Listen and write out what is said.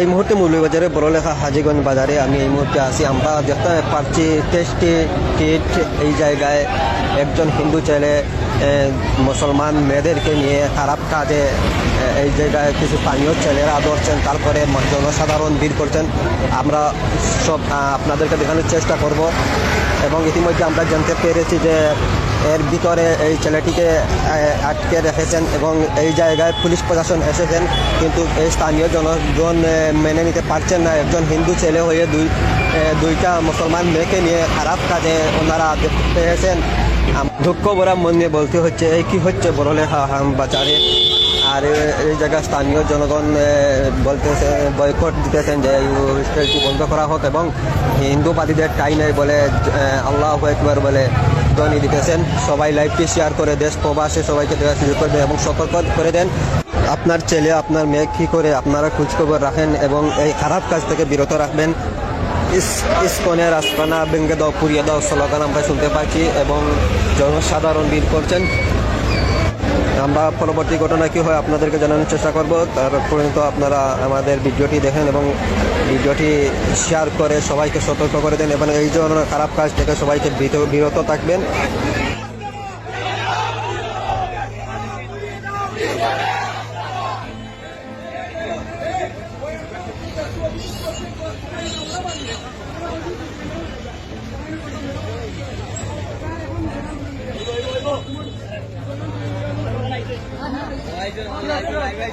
এই মুহূর্তে মৌলভীবাজারে বড়লেখা হাজিগঞ্জ বাজারে আমি এই মুহূর্তে আছি। আমরা দেখতে পাচ্ছি টেস্টি কিট এই জায়গায় একজন হিন্দু ছেলে মুসলমান মেয়েদেরকে নিয়ে খারাপ কাজে এই জায়গায় কিছু স্থানীয় ছেলেরা ধরছেন তারপরে জনসাধারণ ভিড় করছেন। আমরা সব আপনাদেরকে দেখানোর চেষ্টা করব এবং ইতিমধ্যে আমরা জানতে পেরেছি যে এর ভিতরে এই ছেলেটিকে আটকে রেখেছেন এবং এই জায়গায় পুলিশ প্রশাসন এসেছেন, কিন্তু এই স্থানীয় জনগণ মেনে নিতে পারছেন না। একজন হিন্দু ছেলে হয়ে দুই দুইটা মুসলমান মেয়েকে নিয়ে খারাপ কাজে ওনারা পেয়েছেন দুঃখ মন নিয়ে বলতে হচ্ছে, এই কি হচ্ছে বড়লেখা হাম বাজারে আর এই জায়গায় স্থানীয় জনগণ বলতেছে, বয়কট দিতেছেন যে হোস্টেলটি বন্ধ করা হোক এবং হিন্দুবাদীদের টাই নেই বলে আল্লাহ একবার বলে ধ্বনি দিতেছেন সবাই লাইভটি শেয়ার করে দেশ, প্রবাসে সবাইকে দেওয়ার সুযোগ করবে এবং সতর্ক করে দেন। আপনার ছেলে, আপনার মেয়ে কী করে আপনারা খোঁজখবর রাখেন এবং এই খারাপ কাজ থেকে বিরত রাখবেন? ইস, ইস্কনের আস্তানা, বেঙ্গে দাও, পুড়িয়ে দাও, স্লোগান আমরা শুনতে পাচ্ছি এবং জনসাধারণ বীর করছেন। আমরা পরবর্তী ঘটনা কী হয় আপনাদেরকে জানানোর চেষ্টা করব। তার পর্যন্ত আপনারা আমাদের ভিডিওটি দেখেন এবং ভিডিওটি শেয়ার করে সবাইকে সতর্ক করে দেন এবং এই ধরনের খারাপ কাজ থেকে সবাইকে বিরত- থাকবেন। ভাই ভাই